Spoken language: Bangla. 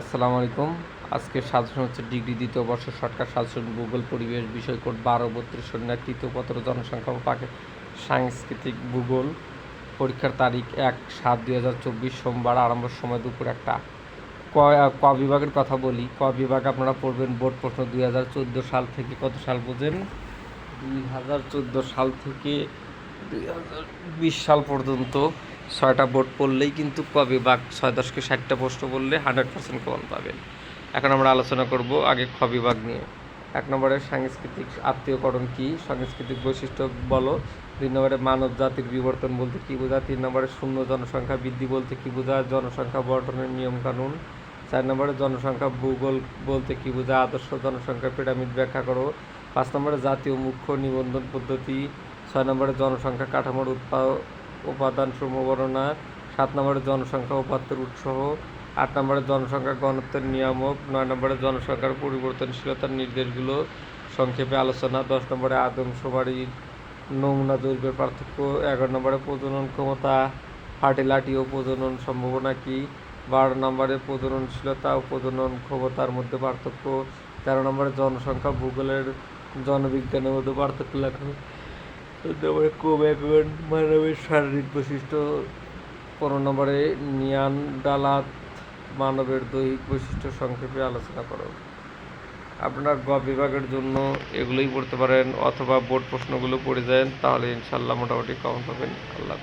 আসসালামু আলাইকুম। আজকে সাজেশন হচ্ছে ডিগ্রি দ্বিতীয় বর্ষ সরকার সাজেশন ভূগোল, পরিবেশ বিষয় কোড বারো, বত্রিশ, শূন্য, তৃতীয় পত্র, জনসংখ্যা পাকে সাংস্কৃতিক ভূগোল। পরীক্ষার তারিখ এক সাত দুই হাজার চব্বিশ, সোমবার আরম্ভের সময় দুপুর একটা। ক ক বিভাগের কথা বলি। ক বিভাগ আপনারা পড়বেন বোর্ড প্রশ্ন দুই হাজার চোদ্দ সাল থেকে কত সাল বোঝেন? দুই হাজার চোদ্দ সাল থেকে দুই হাজার বিশ সাল পর্যন্ত। ছয়টা বোর্ড পড়লেই কিন্তু ক বিভাগ ছয় দশকে ষাটটা প্রশ্ন বললে হান্ড্রেড পার্সেন্ট কমন পাবেন এখন আমরা আলোচনা করব আগে খ বিভাগ নিয়ে। এক নম্বরে সাংস্কৃতিক আত্মীয়করণ কি? সাংস্কৃতিক বৈশিষ্ট্য বলো। দুই নম্বরে মানব জাতির বিবর্তন বলতে কী বোঝায়? তিন নম্বরে শূন্য জনসংখ্যা বৃদ্ধি বলতে কী বোঝায়? জনসংখ্যা বর্ধনের নিয়মকানুন চার নম্বরে জনসংখ্যা ভূগোল বলতে কী বোঝায়? আদর্শ জনসংখ্যা পিরামিড ব্যাখ্যা করো। পাঁচ নম্বরে জাতীয় মুখ্য নিবন্ধন পদ্ধতি। ছয় নম্বরে জনসংখ্যা কাঠামোর উৎপা উপাদান সমূহ বর্ণনা, সাত নম্বরে জনসংখ্যা উপাত্তের উৎসহ, আট নম্বরে জনসংখ্যা ঘনত্বের নিয়ামক, নয় নম্বরে জনসংখ্যার পরিবর্তনশীলতার নির্দেশগুলো সংক্ষেপে আলোচনা, দশ নম্বরে আদমশুমারির নমুনা দৈর্ঘ্যের পার্থক্য, এগারো নম্বরে প্রজনন ক্ষমতা, ফার্টিলাইটি ও প্রজনন সম্ভাবনা কী, বারো নম্বরে প্রজননশীলতা ও প্রজনন ক্ষমতার মধ্যে পার্থক্য, তেরো নম্বরে জনসংখ্যা ভূগোলের জনবিজ্ঞানের মধ্যে পার্থক্য লেখা তারপরে কোব্যাকন মানবের শারীরিক বৈশিষ্ট্য। পনেরো নম্বরে নিয়ান ডালাত মানবের দৈহিক বৈশিষ্ট্য সংক্ষেপে আলোচনা করো। আপনার গ বিভাগের জন্য এগুলোই পড়তে পারেন অথবা বোর্ড প্রশ্নগুলো পড়ে যান, তাহলে ইনশাল্লাহ মোটামুটি কম পাবেন। আল্লাহ।